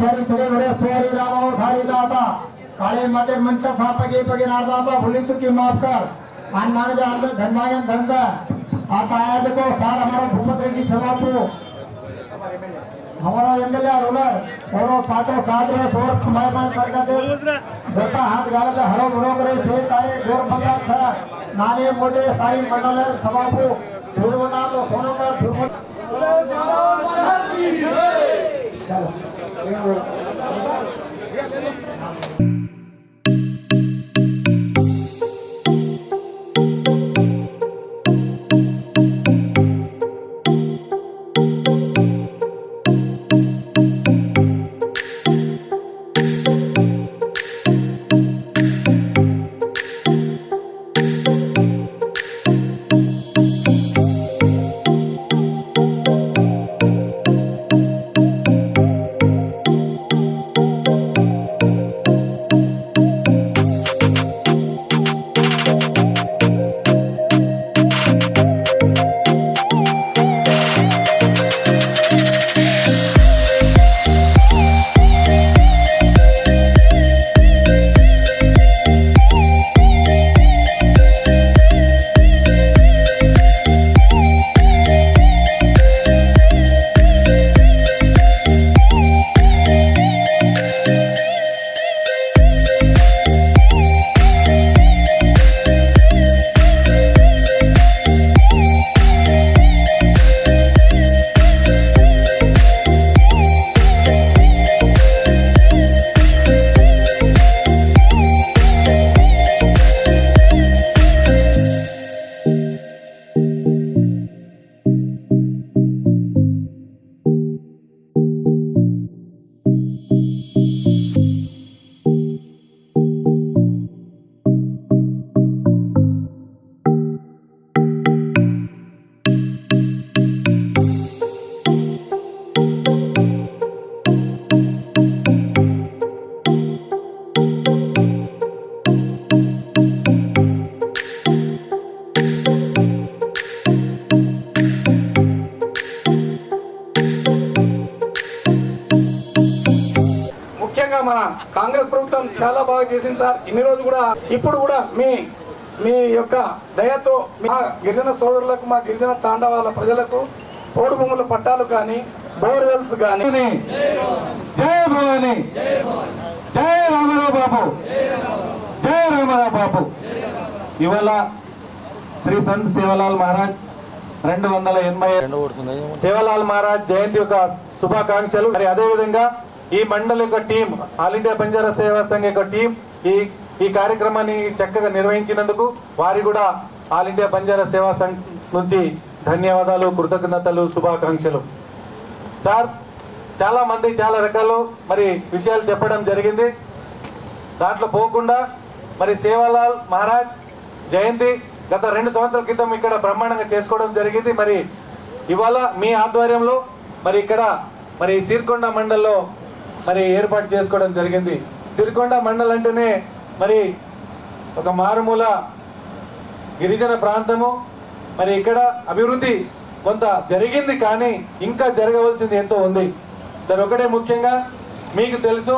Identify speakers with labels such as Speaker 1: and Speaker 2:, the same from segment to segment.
Speaker 1: ಶರಿ ಸುರೇವರೆ ಸೋರಿ ರಾಮ ಧಾರಿ ದಾತ. काले माते मन का साप के पगे नारदाबा भूली चुकी माफ़ कर मान मान जा अंदर धन मांगे धन का आप आया देखो सार हमारा भूपत की क्षमा को हमारा एमएलए रोलर और सातो साथ रे सोर हमारे पास करका दे देता हाथ गाला दे हरो भरो करे से तारे गोर बंदा था नाने मोटे सारी मंडल सभा को ढूंढ बना तो सोनो का ढूंढ चलो
Speaker 2: ముఖ్యంగా చాలా బాగా చేసింది సార్. ఇన్ని రోజులు కూడా ఇప్పుడు కూడా మీ మీ యొక్క దయతో మా గిరిజన సోదరులకు మా గిరిజన తాండవాల ప్రజలకు పోడు భూముల పట్టాలు కానీ బోర్వెల్స్ కానీ
Speaker 3: జై భవాని. జై రామారావు బాబు. జై రామారావు బాబు. ఇవాళ శ్రీ సంత్ సేవలాల్ మహారాజ్ రెండు వందల ఎనభై సేవలాల్ మహారాజ్ జయంతి యొక్క శుభాకాంక్షలు. మరి అదే విధంగా ఈ మండలి యొక్క టీం ఆల్ ఇండియా బంజారా సేవా సంఘ్ యొక్క టీం ఈ ఈ కార్యక్రమాన్ని చక్కగా నిర్వహించినందుకు వారి కూడా ఆల్ ఇండియా బంజారా సేవా సంఘ్ నుంచి ధన్యవాదాలు కృతజ్ఞతలు శుభాకాంక్షలు. సార్ చాలా మంది చాలా రకాలు మరి విషయాలు చెప్పడం జరిగింది. దాంట్లో పోకుండా మరి సేవాలాల్ మహారాజ్ జయంతి గత రెండు సంవత్సరాల క్రితం ఇక్కడ బ్రహ్మాండంగా చేసుకోవడం జరిగింది. మరి ఇవాళ మీ ఆధ్వర్యంలో మరి ఇక్కడ మరి సిరికొండ మండల్లో మరి ఏర్పాటు చేసుకోవడం జరిగింది. సిరికొండ మండల్ అంటేనే మరి ఒక మారుమూల గిరిజన ప్రాంతము. మరి ఇక్కడ అభివృద్ధి కొంత జరిగింది కానీ ఇంకా జరగవలసింది ఎంతో ఉంది. సరే ఒకటే ముఖ్యంగా మీకు తెలుసు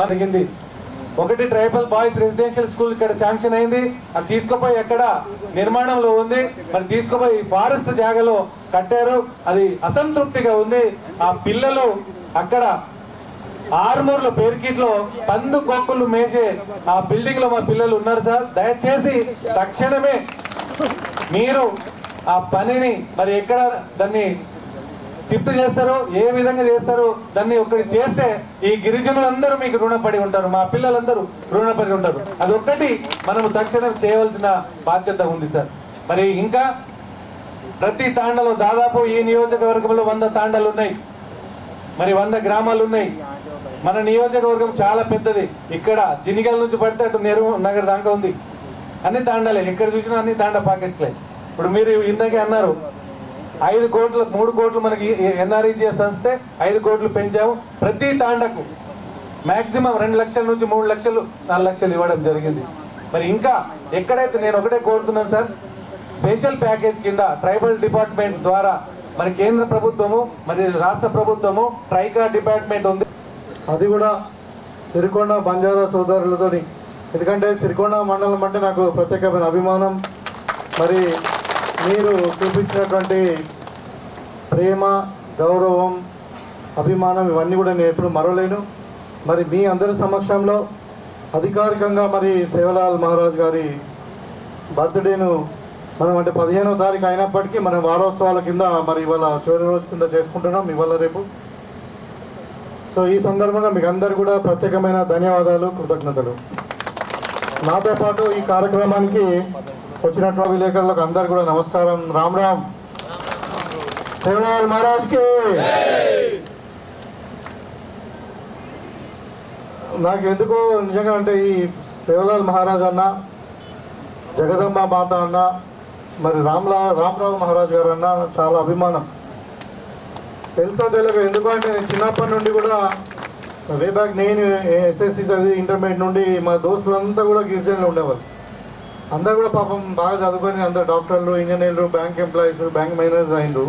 Speaker 3: మనకింది ఒకటి ట్రైబల్ బాయ్స్ రెసిడెన్షియల్ స్కూల్ ఇక్కడ శాంక్షన్ అయింది. అది తీసుకుపోయి ఎక్కడ? నిర్మాణంలో ఉంది. మరి తీసుకుపోయి ఫారెస్ట్ జాగాలో కట్టారు. అది అసంతృప్తిగా ఉంది. ఆ పిల్లలు అక్కడ ఆర్మూర్లో పేరుకిట్లో పందు కొక్కులు మేసే ఆ బిల్డింగ్లో మా పిల్లలు ఉన్నారు సార్. దయచేసి తక్షణమే మీరు ఆ పనిని మరి ఎక్కడ దాన్ని షిఫ్ట్ చేస్తారో ఏ విధంగా చేస్తారో దాన్ని ఒకటి చేస్తే ఈ గిరిజనులందరూ మీకు రుణపడి ఉంటారు. మా పిల్లలందరూ రుణపడి ఉంటారు. అదొక్కటి మనము తక్షణం చేయవలసిన బాధ్యత ఉంది సార్. మరి ఇంకా ప్రతి తాండలో దాదాపు ఈ నియోజకవర్గంలో వంద తాండాలు ఉన్నాయి. మరి వంద గ్రామాలు ఉన్నాయి. మన నియోజకవర్గం చాలా పెద్దది. ఇక్కడ జినిగల్ నుంచి పడితే అటు నెరు నగర్ దాకా ఉంది. అన్ని తాండాలే. ఎక్కడ చూసినా అన్ని తాండా పాకెట్స్లే ఇప్పుడు మీరు ఇందాకే అన్నారు ఐదు కోట్లు మూడు కోట్లు మనకి ఎన్ఆర్ఈజీఎస్ వస్తే ఐదు కోట్లు పెంచాము ప్రతి తాండకు. మ్యాక్సిమం రెండు లక్షల నుంచి మూడు లక్షలు నాలుగు లక్షలు ఇవ్వడం జరిగింది. మరి ఇంకా ఎక్కడైతే నేను ఒకటే కోరుతున్నాను సార్ స్పెషల్ ప్యాకేజ్ కింద ట్రైబల్ డిపార్ట్మెంట్ ద్వారా మరి కేంద్ర ప్రభుత్వము మరి రాష్ట్ర ప్రభుత్వము ట్రైకా డిపార్ట్మెంట్ ఉంది.
Speaker 4: అది కూడా సిరికొండ బంజారా సోదరులతో ఎందుకంటే సిరికొండ మండలం అంటే నాకు ప్రత్యేకమైన అభిమానం. మరి మీరు చూపించినటువంటి ప్రేమ గౌరవం అభిమానం ఇవన్నీ కూడా నేను ఎప్పుడు మరవలేను. మరి మీ అందరి సమక్షంలో అధికారికంగా మరి సేవలాల్ మహారాజ్ గారి బర్త్డేను మనం అంటే పదిహేనో తారీఖు అయినప్పటికీ మనం వారోత్సవాల కింద మరి ఇవాళ చివరి రోజు కింద చేసుకుంటున్నాం. ఇవాళ రేపు సో ఈ సందర్భంగా మీకు అందరు కూడా ప్రత్యేకమైన ధన్యవాదాలు కృతజ్ఞతలు. నాతో పాటు ఈ కార్యక్రమానికి వచ్చినటువంటి విలేకరులకు అందరు కూడా నమస్కారం. రామ్ రామ్. శివనారాయణ మహారాజ్కి. నాకు ఎందుకో నిజంగా అంటే ఈ శివలాల్ మహారాజ్ అన్న జగదంబ మాత అన్న మరి రామ్లా రామరావు మహారాజ్ గారు అన్న చాలా అభిమానం. తెలుసో తెలియదు ఎందుకంటే నేను చిన్నప్పటి నుండి కూడా వే బ్యాక్ నేను ఎస్ఎస్సి చదివి ఇంటర్మీడియట్ నుండి మా దోస్తులంతా కూడా గిరిజనులు ఉండేవారు అందరు కూడా పాపం బాగా చదువుకొని అందరు డాక్టర్లు ఇంజనీర్లు బ్యాంక్ ఎంప్లాయీస్ బ్యాంక్ మేనేజర్స్ అయిండు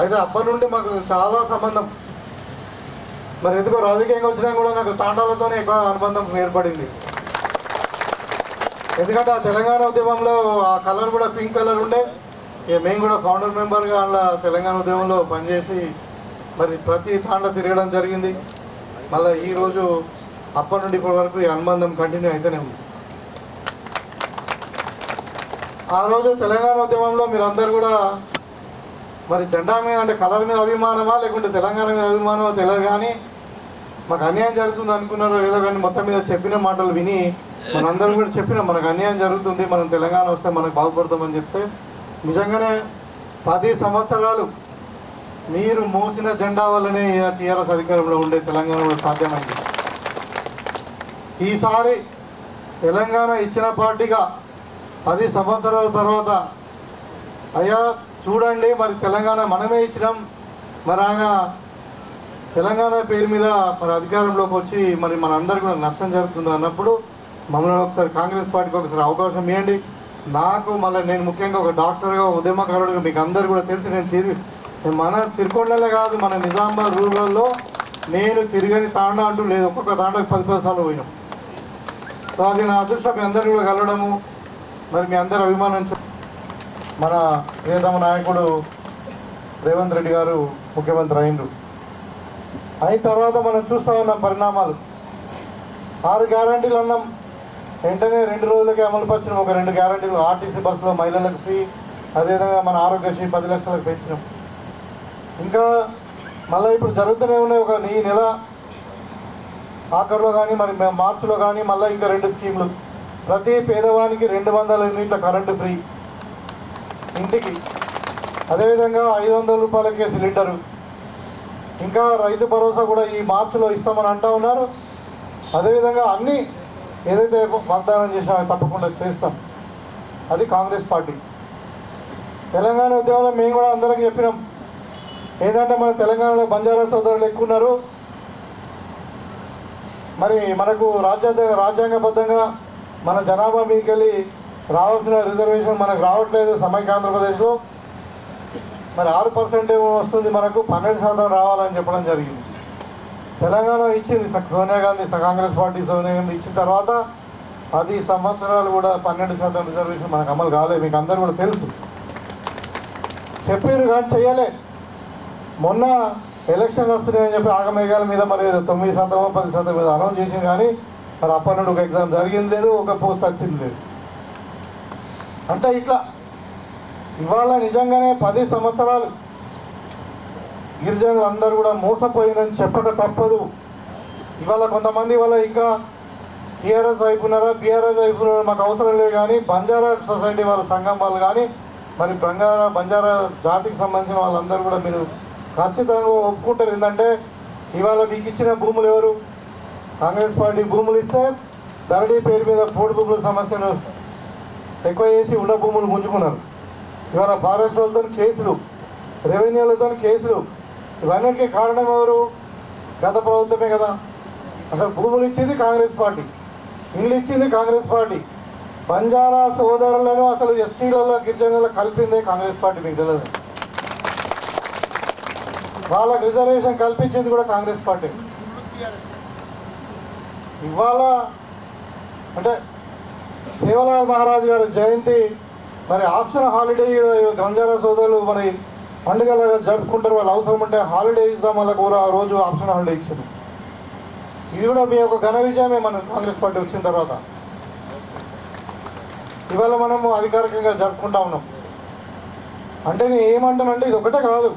Speaker 4: అయితే అప్పటి నుండి మాకు చాలా సంబంధం. మరి ఎందుకో రాజకీయంగా వచ్చినా కూడా నాకు తాండాలతోనే ఎక్కువ అనుబంధం ఏర్పడింది. ఎందుకంటే ఆ తెలంగాణ ఉద్యమంలో ఆ కలర్ కూడా పింక్ కలర్ ఉండే. ఇక మేము కూడా ఫౌండర్ మెంబర్గా అలా తెలంగాణ ఉద్యమంలో పనిచేసి మరి ప్రతి తాండ తిరగడం జరిగింది. మళ్ళీ ఈరోజు అప్పటి నుండి ఇప్పటి వరకు ఈ అనుబంధం కంటిన్యూ అయితేనే ఉంది. ఆ రోజు తెలంగాణ ఉద్యమంలో మీరందరూ కూడా మరి జెండా మీద అంటే కలర్ మీద అభిమానమా లేకుంటే తెలంగాణ మీద అభిమానమా తెలియదు కానీ మాకు అన్యాయం జరుగుతుంది అనుకున్నారు ఏదో కానీ మొత్తం మీద చెప్పిన మాటలు విని మనందరూ కూడా చెప్పిన మనకు అన్యాయం జరుగుతుంది మనం తెలంగాణ వస్తే మనకు బాగుపడతామని చెప్తే నిజంగానే పది సంవత్సరాలు మీరు మోసిన జెండా వల్లనే టీఆర్ఎస్ అధికారంలో ఉండే తెలంగాణలో సాధ్యమైంది. ఈసారి తెలంగాణ ఇచ్చిన పార్టీగా పది సంవత్సరాల తర్వాత అయ్యా చూడండి మరి తెలంగాణ మనమే ఇచ్చినాం మరి ఆయన తెలంగాణ పేరు మీద మరి అధికారంలోకి వచ్చి మరి మనందరికీ కూడా నష్టం జరుగుతుంది అన్నప్పుడు మమ్మల్ని ఒకసారి కాంగ్రెస్ పార్టీకి ఒకసారి అవకాశం ఇవ్వండి. నాకు మళ్ళీ నేను ముఖ్యంగా ఒక డాక్టర్గా ఉద్యమకారుడుగా మీకు అందరు కూడా తెలిసి నేను తిరిగి మన చిరుకొండలే కాదు మన నిజామాబాద్ రూరల్లో నేను తిరగని తాండా అంటూ లేదు. ఒక్కొక్క తాండకు పది పది సార్లు పోయినాం. సో అది నా అదృష్టం. మీ అందరు కూడా కలవడము. మరి మీ అందరు అభిమానం మన ప్రియతమ నాయకుడు రేవంత్ రెడ్డి గారు ముఖ్యమంత్రి అయిండు. అయిన తర్వాత మనం చూస్తూ ఉన్నాం పరిణామాలు. ఆరు గ్యారంటీలు అన్నాం. వెంటనే రెండు రోజులకే అమలు పరిచిన ఒక రెండు గ్యారంటీలు ఆర్టీసీ బస్సులో మహిళలకు ఫ్రీ అదేవిధంగా మన ఆరోగ్యశ్రీ పది లక్షలకు పెంచినాం. ఇంకా మళ్ళీ ఇప్పుడు జరుగుతూనే ఉన్నాయి ఒక ఈ నెల ఆఖరిలో కానీ మరి మార్చిలో కానీ మళ్ళీ ఇంకా రెండు స్కీములు. ప్రతి పేదవానికి రెండు వందల యూనిట్ల కరెంటు ఫ్రీ ఇంటికి. అదేవిధంగా ఐదు వందల రూపాయలకే సిలిండరు. ఇంకా రైతు భరోసా కూడా ఈ మార్చిలో ఇస్తామని అంటా ఉన్నారు. అదేవిధంగా అన్ని ఏదైతే వాగ్దానం చేసినా తప్పకుండా చేస్తాం. అది కాంగ్రెస్ పార్టీ. తెలంగాణ ఉద్యమంలో మేము కూడా అందరికీ చెప్పినాం. ఏంటంటే మన తెలంగాణలో బంజారా సోదరులు ఎక్కువ ఉన్నారు. మరి మనకు రాజ్యాంగ రాజ్యాంగబద్ధంగా మన జనాభా మీదకి వెళ్ళి రావాల్సిన రిజర్వేషన్ మనకు రావట్లేదు సమైక్య ఆంధ్రప్రదేశ్లో. మరి ఆరు పర్సెంట్ ఏమో వస్తుంది మనకు పన్నెండు శాతం రావాలని చెప్పడం జరిగింది. తెలంగాణ ఇచ్చింది సోనియా గాంధీ కాంగ్రెస్ పార్టీ సోనియా గాంధీ ఇచ్చిన తర్వాత పది సంవత్సరాలు కూడా పన్నెండు శాతం రిజర్వేషన్ మనకు అమలు కాలేదు. మీకు అందరూ కూడా తెలుసు. చెప్పారు కానీ చేయలే మొన్న ఎలక్షన్ వస్తున్నాయని చెప్పి ఆగమేఘాల మీద మరి తొమ్మిది శాతం పది శాతం మీద అనౌన్స్ చేసింది కానీ మరి అప్పటి నుండి ఒక ఎగ్జామ్ జరిగింది లేదు ఒక పోస్ట్ వచ్చింది లేదు. అంటే ఇట్లా. ఇవాళ నిజంగానే పది సంవత్సరాలు గిరిజనులు అందరూ కూడా మోసపోయిందని చెప్పక తప్పదు. ఇవాళ కొంతమంది వల్ల ఇంకా టీఆర్ఎస్ వైపు ఉన్నారా? బీఆర్ఎస్ వైపు ఉన్నారా మాకు అవసరం లేదు కానీ బంజారా సొసైటీ వాళ్ళ సంఘం వాళ్ళు కానీ మరి బంగారా బంజారా జాతికి సంబంధించిన వాళ్ళందరూ కూడా మీరు ఖచ్చితంగా ఒప్పుకుంటారు. ఏంటంటే ఇవాళ మీకు ఇచ్చిన భూములు ఎవరు? కాంగ్రెస్ పార్టీ భూములు ఇస్తే ధరణి పేరు మీద పోటు భూముల సమస్యను ఎక్కువ చేసి ఉన్న భూములు ముంచుకున్నారు ఇవాళ ఫారెస్ట్ వాళ్ళతో కేసులు రెవెన్యూలతో కేసులు ఇవన్నిటికీ కారణం ఎవరు? గత ప్రభుత్వమే కదా. అసలు భూములు ఇచ్చింది కాంగ్రెస్ పార్టీ. ఇల్లు ఇచ్చింది కాంగ్రెస్ పార్టీ. బంజారా సోదరులను అసలు ఎస్టీలలో గిరిజనులలో కలిపిందే కాంగ్రెస్ పార్టీ మీకు తెలియదు. వాళ్ళకి రిజర్వేషన్ కల్పించింది కూడా కాంగ్రెస్ పార్టీ. ఇవాళ అంటే సేవలాల్ మహారాజు గారు జయంతి మరి ఆప్షన్ హాలిడే బంజారా సోదరులు మరి పండుగలు జరుపుకుంటారు వాళ్ళు అవసరం ఉంటే హాలిడే ఇస్తాం వాళ్ళకు కూడా ఆ రోజు ఆప్షన్ హాలిడే ఇచ్చారు. ఇది కూడా మీ యొక్క ఘన విజయమే మన కాంగ్రెస్ పార్టీ వచ్చిన తర్వాత. ఇవాళ మనము అధికారికంగా జరుపుకుంటా ఉన్నాం. అంటే నేను ఏమంటానంటే ఇది ఒకటే కాదు.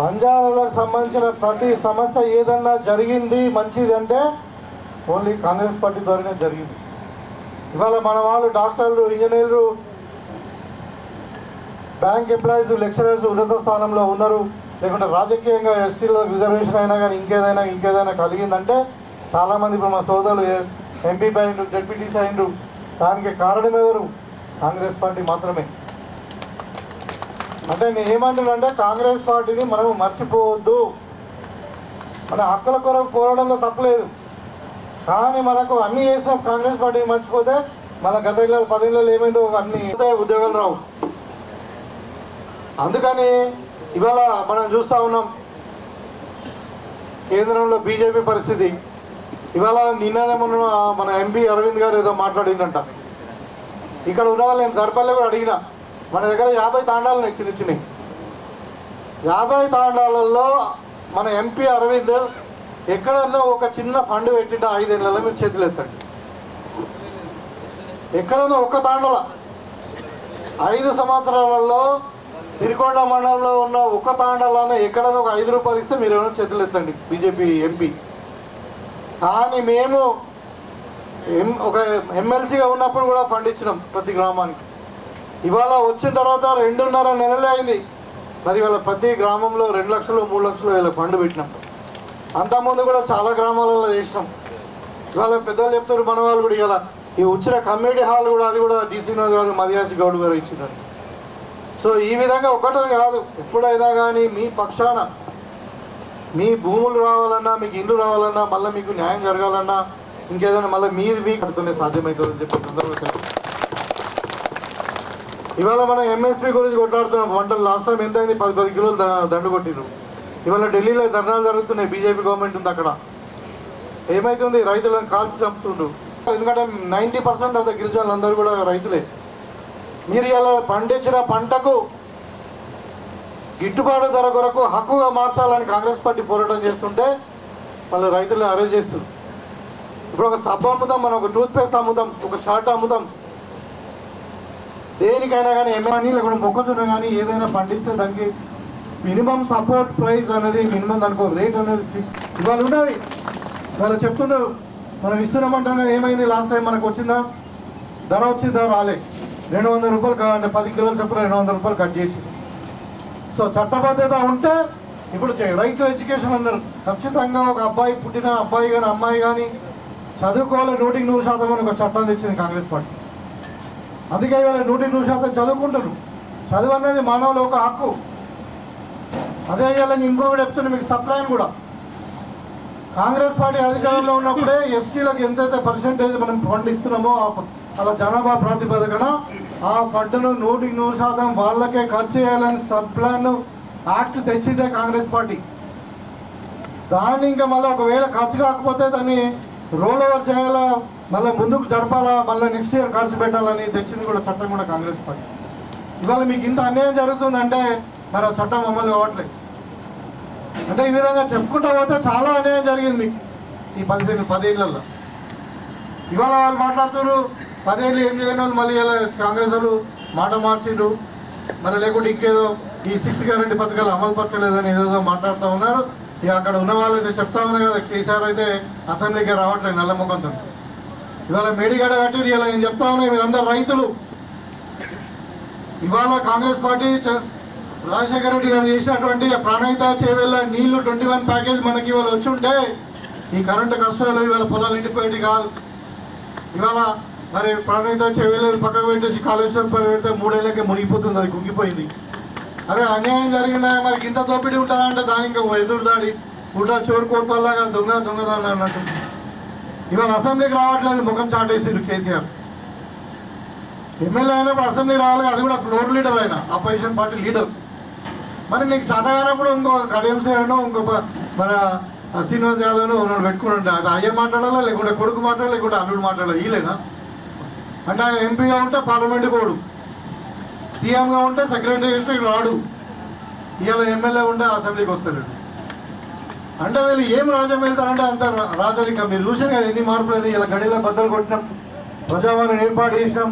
Speaker 4: పంజాబ్లకు సంబంధించిన ప్రతి సమస్య ఏదన్నా జరిగింది మంచిది అంటే ఓన్లీ కాంగ్రెస్ పార్టీ ద్వారానే జరిగింది. ఇవాళ మన వాళ్ళు డాక్టర్లు ఇంజనీర్లు బ్యాంక్ ఎంప్లాయీస్ లెక్చరర్స్ ఉన్నత స్థానంలో ఉన్నారు. లేకుంటే రాజకీయంగా ఎస్టీలో రిజర్వేషన్ అయినా కానీ ఇంకేదైనా ఇంకేదైనా కలిగిందంటే చాలామంది ఇప్పుడు మా సోదరులు ఎంపీ అయిండు జడ్పీటీసీ అయిండు దానికి కారణం ఎవరు కాంగ్రెస్ పార్టీ మాత్రమే. అంటే నేను ఏమంటున్నానంటే కాంగ్రెస్ పార్టీని మనం మర్చిపోవద్దు. మన హక్కుల కొరకు పోరాడంలో తప్పలేదు. కానీ మనకు అన్ని చేసిన. కాంగ్రెస్ పార్టీని మర్చిపోతే మన గత ఇళ్ళ పది ఇళ్ళలో ఏమైందో అన్ని ఉద్యోగాలు రావు. అందుకని ఇవాళ మనం చూస్తూ ఉన్నాం కేంద్రంలో బీజేపీ పరిస్థితి. ఇవాళ నిన్ననే మొన్న మన ఎంపీ అరవింద్ గారు ఏదో మాట్లాడిందంట ఇక్కడ ఉన్న వాళ్ళు నేను సర్పల్లి కూడా అడిగిన మన దగ్గర యాభై తాండాలు ఉన్నాయి చిన్న చిన్నవి యాభై తాండాలలో మన ఎంపీ అరవింద్ ఎక్కడన్నా ఒక చిన్న ఫండ్ పెట్టిన ఐదేళ్ళలో మీరు చేతులు ఎత్తండి. ఎక్కడన్నా ఒక్క తాండల? ఐదు సంవత్సరాలలో సిరికొండ మండలంలో ఉన్న ఒక తాండాలను ఎక్కడైనా ఒక ఐదు రూపాయలు ఇస్తే మీరు ఏమైనా చేతులు ఎత్తండి బీజేపీ ఎంపీ. కానీ మేము ఎం ఒక ఎమ్మెల్సీగా ఉన్నప్పుడు కూడా ఫండ్ ఇచ్చినాం ప్రతి గ్రామానికి. ఇవాళ వచ్చిన తర్వాత రెండున్నర నెలలే అయింది. మరి ఇవాళ ప్రతి గ్రామంలో రెండు లక్షలు మూడు లక్షలు ఇలా ఫండ్ పెట్టినాం. అంతకుముందు కూడా చాలా గ్రామాలలో చేసినాం. ఇవాళ పెద్దలు చెప్తారు మన వాళ్ళు కూడా ఇవాళ. ఈ వచ్చిన కమ్యూనిటీ హాల్ కూడా అది కూడా డీసీ గారు మదియాసి గౌడ్ గారు ఇచ్చినారు. సో ఈ విధంగా ఒకటని కాదు. ఎప్పుడైనా కానీ మీ పక్షాన మీ భూములు రావాలన్నా మీకు ఇల్లు రావాలన్నా మళ్ళీ మీకు న్యాయం జరగాలన్నా ఇంకేదైనా మళ్ళీ మీది మీకు కడుతూనే సాధ్యమవుతుందని చెప్పి సందర్భంగా ఇవాళ మనం ఎంఎస్పీ గురించి కొట్లాడుతున్నాం. వంటలు లాస్ట్ టైం ఎంత అయింది పది పది కిలోలు దండు కొట్టిరు ఇవాళ ఢిల్లీలో ధర్నాలు జరుగుతున్నాయి. బీజేపీ గవర్నమెంట్ ఉంది అక్కడ. ఏమైతుంది? రైతులను కాల్చి చంపుతుండ్రు. ఎందుకంటే నైంటీ పర్సెంట్ ఆఫ్ ద గిరిజనులందరూ కూడా రైతులే. మీరు ఇలా పండించిన పంటకు గిట్టుబాటు ధర కొరకు హక్కుగా మార్చాలని కాంగ్రెస్ పార్టీ పోరాటం చేస్తుంటే వాళ్ళు రైతులను అరెస్ట్ చేస్తుంది ఇప్పుడు ఒక సబ్బు అమ్ముతాం మనం ఒక టూత్పేస్ట్ అమ్ముదాం అమ్ముతాం ఒక షర్ట్ అమ్ముతాం దేనికైనా కానీ ఏమైనా లేకుంటే మొక్కజొన్న కానీ ఏదైనా పండిస్తే దానికి మినిమం సపోర్ట్ ప్రైస్ అనేది మినిమం దానికి రేట్ అనేది ఫిక్స్ ఇవాళ ఉన్నది. వాళ్ళు చెప్తుండ్రు మనం ఇస్తున్నామంటే ఏమైంది? లాస్ట్ టైం మనకు వచ్చిందా? ధర వచ్చిందా? రాలే. రెండు వందల రూపాయలు కావాలంటే పది కిలోలు చొప్పున రెండు వందల రూపాయలు కట్ చేసి. సో చట్టబద్ధత ఉంటే ఇప్పుడు రైట్ టు ఎడ్యుకేషన్ అన్నారు ఖచ్చితంగా ఒక అబ్బాయి పుట్టిన అబ్బాయి కానీ అమ్మాయి కానీ చదువుకోవాలి నూటికి నూరు శాతం అని ఒక చట్టం తెచ్చింది కాంగ్రెస్ పార్టీ. అందుకే ఇవాళ నూటికి నూరు శాతం చదువుకుంటారు చదువు అనేది మానవుల ఒక హక్కు. అదే ఇవాళ నేను ఇంకొకటి చెప్తున్నా మీకు సప్లైన్ కూడా. కాంగ్రెస్ పార్టీ అధికారంలో ఉన్నప్పుడే ఎస్టీలకు ఎంతైతే పర్సెంటేజ్ మనం పండిస్తున్నామో అలా జనాభా ప్రాతిపదికన ఆ ఫండ్ను నూటికి నూరు శాతం వాళ్ళకే ఖర్చు చేయాలని సబ్ ప్లాన్ యాక్ట్ తెచ్చిందే కాంగ్రెస్ పార్టీ. దాన్ని ఇంకా మళ్ళీ ఒకవేళ ఖర్చు కాకపోతే దాన్ని రోల్ ఓవర్ చేయాలా మళ్ళీ ముందుకు జరపాలా మళ్ళీ నెక్స్ట్ ఇయర్ ఖర్చు పెట్టాలని తెచ్చింది కూడా చట్టం కూడా కాంగ్రెస్ పార్టీ. ఇవాళ మీకు ఇంత అన్యాయం జరుగుతుందంటే మరి ఆ చట్టం అమలు కావట్లేదు. అంటే ఈ విధంగా చెప్పుకుంటా పోతే చాలా అన్యాయం జరిగింది. మీకు ఈ పదిహేను పదేళ్ళలో ఇవాళ వాళ్ళు మాట్లాడుతున్నారు. పదేళ్ళు ఏం చేయని వాళ్ళు మళ్ళీ ఇలా కాంగ్రెస్ వాళ్ళు మాట మార్చిండ్రు. మరి లేకుంటే ఇంకేదో ఈ సిక్స్ గ్యారెంటీ పథకాలు అమలు పరచలేదని ఏదేదో మాట్లాడుతూ ఉన్నారు. ఇక అక్కడ ఉన్న వాళ్ళు అయితే చెప్తా ఉన్నారు కదా కేసీఆర్ అయితే అసెంబ్లీకి రావట్లేదు నల్ల ముఖంతో. ఇవాళ మేడిగడ కట్టి ఇలా నేను చెప్తా ఉన్నా మీరందరూ రైతులు. ఇవాళ కాంగ్రెస్ పార్టీ రాజశేఖర రెడ్డి గారు చేసినటువంటి ప్రాణహిత చేవేళ్ళ నీళ్ళు ట్వంటీ వన్ ప్యాకేజ్ మనకి ఇవాళ వచ్చి ఉంటే ఈ కరెంటు కష్టాలు ఇవాళ పొలాలు ఎండిపోయేది కాదు. ఇవాళ మరి ప్రాణహిత చేవేళ్ళ పక్కకు పెట్టేసి కాళేశ్వరం పని పెడితే మూడేళ్ళకే మునిగిపోతుంది అది కుంగిపోయింది. అరే అన్యాయం జరిగిందా? మరి ఇంత దోపిడీ ఉంటుందంటే దాని దానికి ఇంకా ఎదురు దాడి ఉల్టా చోరు కోతల్లాగా దొంగ దొంగదాన్ని అన్నట్టు. ఇవాళ అసెంబ్లీకి రావట్లేదు ముఖం చాటేసిండు కేసీఆర్. ఎమ్మెల్యే అయినప్పుడు అసెంబ్లీ రావాలి అది కూడా ఫ్లోర్ లీడర్ అయినా అపోజిషన్ పార్టీ లీడర్. మరి నీకు చదవనప్పుడు ఇంకో కడియం సేనో ఇంకో మన శ్రీనివాస్ యాదవ్ను నన్ను పెట్టుకుని ఉంటే అది అయ్య మాట్లాడాలా లేకుంటే కొడుకు మాట్లాడాలి లేకుంటే అల్లుడు మాట్లాడాలి? వీలేనా అంటే ఆయన ఎంపీగా ఉంటే పార్లమెంట్ కోడు సీఎంగా ఉంటే సెక్రటరీ రాడు. ఇవాళ ఎమ్మెల్యే ఉంటే అసెంబ్లీకి వస్తాడు. అంటే వీళ్ళు ఏం రాజ్యం వెళ్తారంటే అంత రాజరిక. మీరు చూసారు కదా ఎన్ని మార్పులు అయినాయి. ఇలా గడిలో బద్దలు కొట్టినాం. ప్రజావాణిని ఏర్పాటు చేసినాం.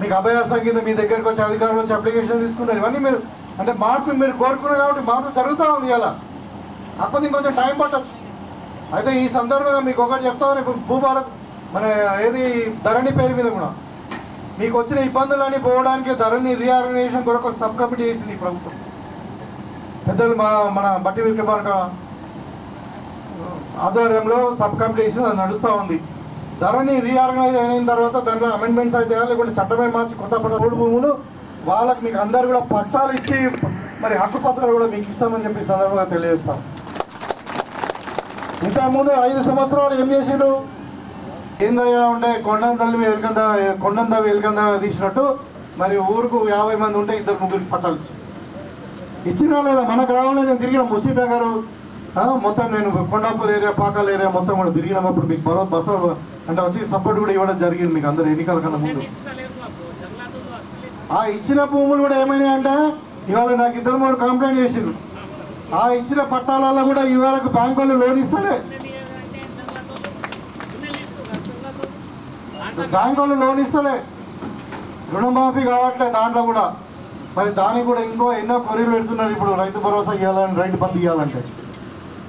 Speaker 4: మీకు అభయ సంగీతం మీ దగ్గరకు వచ్చి అధికారులు వచ్చి అప్లికేషన్ తీసుకున్నారు ఇవన్నీ మీరు అంటే మార్పు మీరు కోరుకున్నారు కాబట్టి మార్పు జరుగుతూ ఉంది ఇలా కాకపోతే ఇంకొంచెం టైం పట్టచ్చు. అయితే ఈ సందర్భంగా మీకు ఒకటి చెప్తామని ఇప్పుడు భూభారత్ మన ఏది ధరణి పేరు మీద కూడా. మీకు వచ్చిన ఇబ్బందులన్నీ పోవడానికి ధరణి రీఆర్గనైజేషన్ కొరకు సబ్ కమిటీ చేసింది ఈ ప్రభుత్వం. పెద్దలు మా మన బట్టి విక్రమార్క ఆధ్వర్యంలో సబ్ కమిటీ చేసింది అది నడుస్తూ ఉంది. ధరని రీఆర్గనైజ్ అయిన తర్వాత దాంట్లో అమెండ్మెంట్స్ అయితే లేకుంటే చట్టమే మార్చి కొత్త రోడ్డు భూములు వాళ్ళకి మీకు అందరు కూడా పట్టాలు ఇచ్చి మరి హక్కు పత్రాలు కూడా మీకు ఇస్తామని చెప్పి సందర్భంగా తెలియజేస్తాం. ఇంతకుముందు ఐదు సంవత్సరాలు ఏం చేసిండ్రు? ఏందయ్యా ఉండే కొండం తల్లి ఎలుకంద కొండం తవ్వి ఎలుకంద తీసినట్టు మరి ఊరుకు యాభై మంది ఉంటే ఇద్దరు ముగ్గురికి పట్టాలు ఇచ్చినా లేదా? మన గ్రామంలో నేను తిరిగిన ముసీఫా గారు మొత్తం నేను కొండాపూర్ ఏరియా పాకాల ఏరియా మొత్తం కూడా తిరిగినప్పుడు మీకు బరో బస్సు అంటే వచ్చి సపోర్ట్ కూడా ఇవ్వడం జరిగింది మీకు అందరు ఎన్నికల కన్నా ముందు. ఆ ఇచ్చిన భూములు కూడా ఏమైనాయంటే? ఇవాళ నాకు ఇద్దరు మూడు కంప్లైంట్ చేసిండ్రు. ఆ ఇచ్చిన పట్టాలలో కూడా ఇవాళకు బ్యాంకులు వాళ్ళు లోన్ ఇస్తలే బ్యాంకులు వాళ్ళు లోన్ ఇస్తలే. రుణమాఫీ కావట్లే దాంట్లో కూడా. మరి దానికి కూడా ఇంకో ఎన్నో కొరీలు పెడుతున్నారు ఇప్పుడు రైతు భరోసా ఇవ్వాలని రైతు బంధు ఇవ్వాలంటే.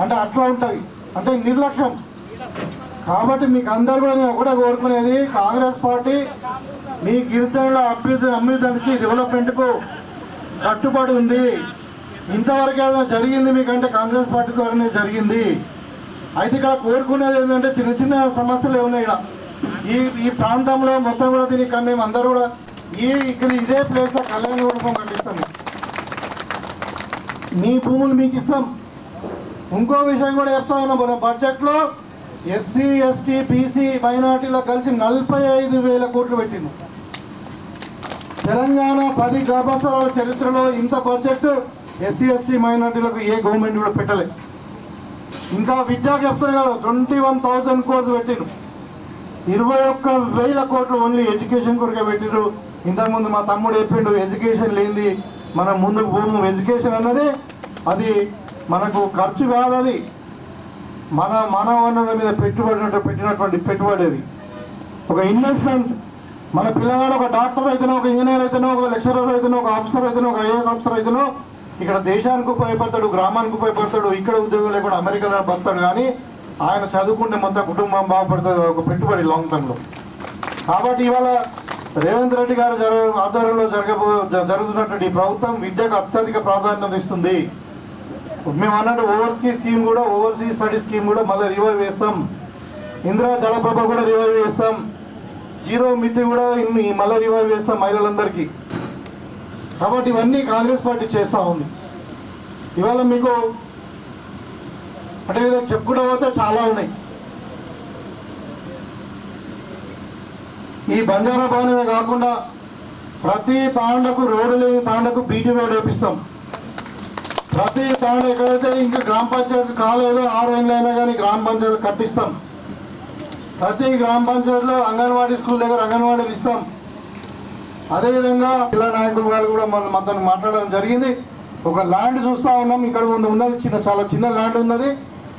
Speaker 4: అంటే అట్లా ఉంటుంది అంటే నిర్లక్ష్యం. కాబట్టి మీకు అందరు కూడా నేను కూడా కోరుకునేది కాంగ్రెస్ పార్టీ మీ గిరిజనుల అభివృద్ధి అభివృద్ధికి డెవలప్మెంట్కు కట్టుబడి ఉంది. ఇంతవరకు ఏదైనా జరిగింది మీకంటే కాంగ్రెస్ పార్టీ ద్వారానే జరిగింది. అయితే ఇక్కడ కోరుకునేది ఏంటంటే చిన్న చిన్న సమస్యలు ఏమున్నాయి ఇక్కడ? ఈ ఈ ప్రాంతంలో మొత్తం కూడా దీనికి మేము అందరూ కూడా ఈ ఇక్కడ ఇదే ప్లేస్లో కళ్యాణ రూపం కట్టిస్తాం. మీ భూములు మీకు ఇస్తాం. ఇంకో విషయం కూడా చెప్తా ఉన్నాం మన బడ్జెట్లో ఎస్సీ ఎస్టీ బీసీ మైనార్టీలో కలిసి నలభై ఐదు వేల కోట్లు పెట్టింది తెలంగాణ పది సంవత్సరాల చరిత్రలో ఇంత బడ్జెట్ ఎస్సీ ఎస్టీ మైనార్టీలకు ఏ గవర్నమెంట్ కూడా పెట్టలే. ఇంకా విద్యాకి చెప్తారు కదా ట్వంటీ వన్ థౌజండ్ కోర్స్ పెట్టిరు ఇరవై ఒక్క వేల కోట్లు ఓన్లీ ఎడ్యుకేషన్ కొరకే పెట్టిరు ఇంతకుముందు మా తమ్ముడు చెప్పిండు ఎడ్యుకేషన్ లేనిది మనం ముందుకు పోము. ఎడ్యుకేషన్ అన్నది అది మనకు ఖర్చు కాదు అది. మన మన వనరుల మీద పెట్టుబడి పెట్టినటువంటి పెట్టుబడి అది. ఒక ఇన్వెస్ట్మెంట్ మన పిల్లగాడు ఒక డాక్టర్ అయితేనో ఒక ఇంజనీర్ అయితేనో ఒక లెక్చరర్ అయితేనో ఒక ఆఫీసర్ అయితేనో ఒక ఐఏఎస్ ఆఫీసర్ అయితేనో ఇక్కడ దేశానికి ఉపయోగపడతాడు గ్రామానికి ఉపయోగపడతాడు ఇక్కడ ఉద్యోగం లేకుండా అమెరికాలో బతాడు కానీ ఆయన చదువుకుంటే మొత్తం కుటుంబం బాగుపడుతుంది ఒక పెట్టుబడి లాంగ్ టర్మ్లో కాబట్టి ఇవాళ రేవంత్ రెడ్డి గారు జరగ ఆధ్వర్యంలో జరగబో జ- జరుగుతున్నటువంటి ఈ ప్రభుత్వం విద్యకు అత్యధిక ప్రాధాన్యత ఇస్తుంది. మేము అన్నట్టు ఓవర్సీ స్కీమ్ కూడా ఓవర్సీ స్టడీ స్కీమ్ కూడా మళ్ళీ రివైవ్ చేస్తాం. ఇందిరా జలప్రభ కూడా రివైవ్ చేస్తాం. జీరో మితి కూడా మళ్ళీ రివైవ్ చేస్తాం మహిళలందరికీ. కాబట్టి ఇవన్నీ కాంగ్రెస్ పార్టీ చేస్తూ ఉంది. ఇవాళ మీకు అంటే ఏదో చెప్పుకుంటూ పోతే చాలా ఉన్నాయి. ఈ బంజారా భవనమే కాకుండా ప్రతి తాండకు రోడ్డు లేని తాండకు బీటీ రోడ్ వేపిస్తాం. ప్రతి తాండ ఎక్కడైతే ఇంకా గ్రామ పంచాయతీ కాలేదో ఆరు ఏళ్ళైనా కానీ గ్రామ పంచాయతీ కట్టిస్తాం. ప్రతి గ్రామ పంచాయతీలో అంగన్వాడీ స్కూల్ దగ్గర అంగన్వాడీలు ఇస్తాం. అదేవిధంగా జిల్లా నాయకులు గారు కూడా మన మనతో మాట్లాడడం జరిగింది. ఒక ల్యాండ్ చూస్తా ఉన్నాం. ఇక్కడ ముందు ఉన్నది చిన్న చాలా చిన్న ల్యాండ్ ఉన్నది.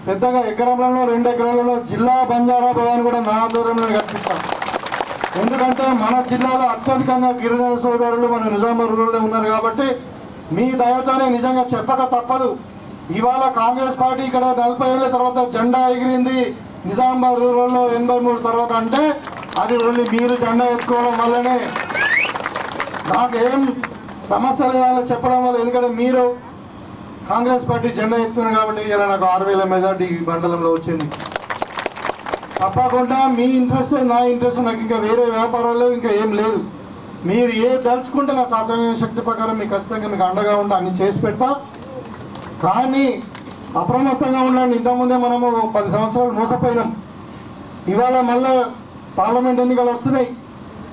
Speaker 4: పెద్దగా ఎకరంలో రెండు ఎకరాలలో జిల్లా బంజారా భవన్ కూడా నా ఆధ్వర్యంలో కట్టిస్తాం. ఎందుకంటే మన జిల్లాలో అత్యధికంగా గిరిజన సోదరులు మన నిజామాబాద్లో ఉన్నారు కాబట్టి మీ దయతోనే నిజంగా చెప్పక తప్పదు. ఇవాళ కాంగ్రెస్ పార్టీ ఇక్కడ నలభై ఏళ్ళ తర్వాత జెండా ఎగిరింది నిజామాబాద్ రూరల్లో ఎనభై మూడు తర్వాత అంటే అది ఓన్లీ మీరు జెండా ఎత్తుకోవడం వల్లనే నాకేం సమస్య లేదని చెప్పడం వల్ల ఎందుకంటే మీరు కాంగ్రెస్ పార్టీ జెండా ఎత్తుకున్నారు కాబట్టి ఇలా నాకు ఆరు వేల మెజార్టీ మండలంలో వచ్చింది. తప్పకుండా మీ ఇంట్రెస్ట్ నా ఇంట్రెస్ట్ నాకు ఇంకా వేరే వ్యాపారాల్లో ఇంకా ఏం లేదు. మీరు ఏ దలుచుకుంటే నా సాధారణ శక్తి ప్రకారం మీకు ఖచ్చితంగా మీకు అండగా ఉంటా అన్ని చేసి పెడతా. కానీ అప్రమత్తంగా ఉండండి. ఇంతకుముందే మనము పది సంవత్సరాలు మోసపోయినాం. ఇవాళ మళ్ళా పార్లమెంట్ ఎన్నికలు వస్తున్నాయి.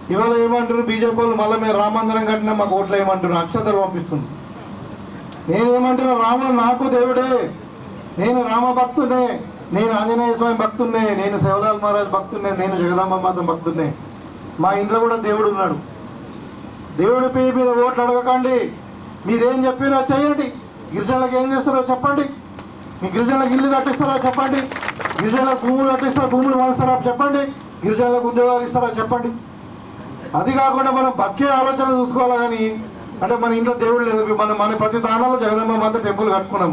Speaker 4: ఇవాళ ఏమంటారు బీజేపీ వాళ్ళు మళ్ళీ మేము రామందిరం కట్టినా మాకు ఓట్లు ఏమంటారు అక్షతలు పంపిస్తుంది నేనేమంటున్నా? రాముడు నాకు దేవుడే. నేను రామ భక్తునే నేను ఆంజనేయ స్వామి భక్తున్నే. నేను శివలాల్ మహారాజ్ భక్తున్నే. నేను జగదాంబ మాత భక్తున్నే. మా ఇంట్లో కూడా దేవుడు ఉన్నాడు. దేవుడి పేరు మీద ఓట్లు అడగకండి. మీరేం చెప్పినా చేయండి. గిరిజనులకు ఏం చేస్తారో చెప్పండి. మీ గిరిజనులకు ఇల్లు కట్టిస్తారా చెప్పండి. గిరిజనులకు భూములు కట్టిస్తారా? భూములు మనస్తారా చెప్పండి. గిరిజనులకు ఉద్యోగాలు ఇస్తారా? చెప్పండి. అది కాకుండా మనం బతికే ఆలోచన చూసుకోవాలి కానీ అంటే మన ఇంట్లో దేవుడు లేదు మన మన ప్రతి దానాల్లో జగదమ్మ మాత టెంపుల్ కట్టుకున్నాం.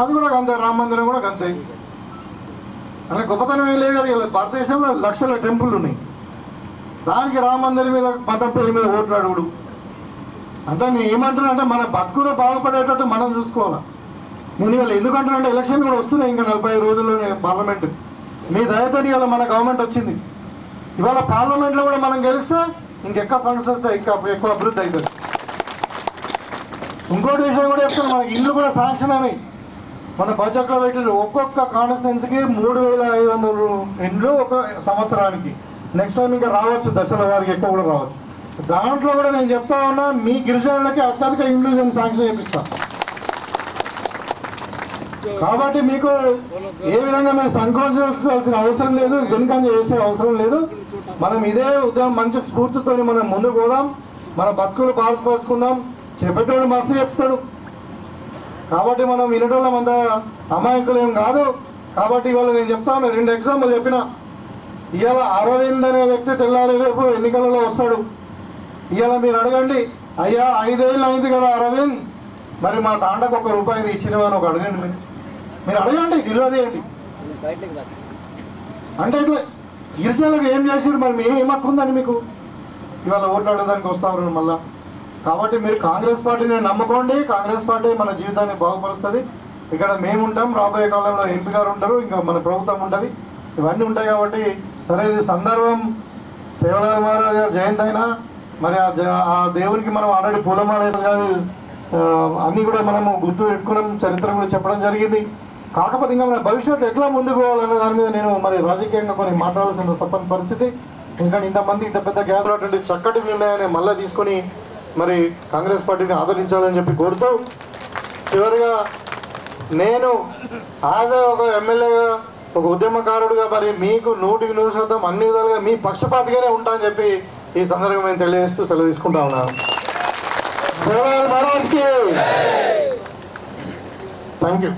Speaker 4: అది కూడా అంతే రామ మందిరం కూడా అంతే అంటే గొప్పతనం ఏం లేదు కదా భారతదేశంలో లక్షల టెంపుల్ ఉన్నాయి. దానికి రామ మందిరం మీద మతం పేరు మీద ఓట్లు అడుగుడు. అంటే నేను ఏమంటున్నా అంటే మన బతుకులో బాగుపడేటట్టు మనం చూసుకోవాలి. నేను ఇవాళ ఎందుకంటున్నా ఎలక్షన్ కూడా వస్తున్నాయి ఇంకా నలభై ఐదు రోజుల్లోనే పార్లమెంట్ మీ దయతో ఇవాళ మన గవర్నమెంట్ వచ్చింది. ఇవాళ పార్లమెంట్లో కూడా మనం గెలిస్తే ఇంకెక్కువ ఫండ్స్ వస్తాయి ఇంకా ఎక్కువ అభివృద్ధి అవుతుంది. ఇంకోటి విషయం కూడా చెప్తాను మనకి ఇల్లు కూడా శాంక్షన్ అని. మన బడ్జెట్లో పెట్టిన ఒక్కొక్క కాన్స్టిట్యున్సీకి మూడు వేల ఐదు వందలు ఇండ్లు ఒక సంవత్సరానికి. నెక్స్ట్ టైం ఇంకా రావచ్చు దశల వారికి ఎక్కువ కూడా రావచ్చు. దాంట్లో కూడా నేను చెప్తా ఉన్నా మీ గిరిజనులకి అత్యధిక ఇండ్లు శాంక్షన్ చేపిస్తాను కాబట్టి మీకు ఏ విధంగా మేము సంకోచించాల్సిన అవసరం లేదు వెనుకంజ చేసే అవసరం లేదు. మనం ఇదే ఉద్యమం మంచి స్ఫూర్తితో మనం ముందుకు పోదాం. మన బతుకులు బాధపరుచుకుందాం చెప్పేటోడు మస్తు చెప్తాడు. కాబట్టి మనం వినటోళ్ళం అంత అమాయకులు ఏం కాదు. కాబట్టి ఇవాళ నేను చెప్తాను రెండు ఎగ్జాంపుల్ చెప్పిన. ఇవాళ అరవింద్ అనే వ్యక్తి తెల్లారి రేపు ఎన్నికలలో వస్తాడు. ఇవాళ మీరు అడగండి అయ్యా ఐదేళ్ళు అయింది కదా అరవింద్. మరి మా తాండకు ఒక రూపాయి ఇచ్చినవని ఒక అడగండి మీరు. మీరు అడగండి నిలవదేయండి అంటే ఇట్లా గిరిజనులకు ఏం చేసారు మరి? మీ ఏం హక్కు ఉందని మీకు? ఇవాళ ఓట్లు అడగడానికి వస్తారు మళ్ళా. కాబట్టి మీరు కాంగ్రెస్ పార్టీని నమ్ముకోండి కాంగ్రెస్ పార్టీ మన జీవితాన్ని బాగుపరుస్తుంది. ఇక్కడ మేము ఉంటాం రాబోయే కాలంలో ఎంపీ గారు ఉంటారు ఇంకా మన ప్రభుత్వం ఉంటుంది. ఇవన్నీ ఉంటాయి కాబట్టి సరే ఇది సందర్భం. సేవలాల్ మహారాజ్ జయంతి అయినా మరి ఆ ఆ దేవునికి మనం ఆల్రెడీ పూలమాలేసి గారి అన్నీ కూడా మనము గుర్తు పెట్టుకున్నాం చరిత్ర కూడా చెప్పడం జరిగింది. కాకపోతే ఇంకా భవిష్యత్తు ఎట్లా ముందుకు పోవాలనే దాని మీద నేను మరి రాజకీయంగా కొన్ని మాట్లాడాల్సిన తప్పని పరిస్థితి. ఇంకా ఇంతమంది ఇంత పెద్ద గ్యాదర్ అటువంటి చక్కటి నిర్ణయాన్ని మళ్ళీ తీసుకొని మరి కాంగ్రెస్ పార్టీని ఆదరించాలని చెప్పి కోరుతూ చివరిగా నేను యాజ్ ఒక ఎమ్మెల్యేగా ఒక ఉద్యమకారుడుగా మరి మీకు నూటికి నూరు శాతం అన్ని విధాలుగా మీ పక్షపాతిగానే ఉంటా అని చెప్పి ఈ సందర్భంగా నేను తెలియజేస్తూ సెలవు తీసుకుంటా ఉన్నాను. మహారాజ్కి థ్యాంక్ యూ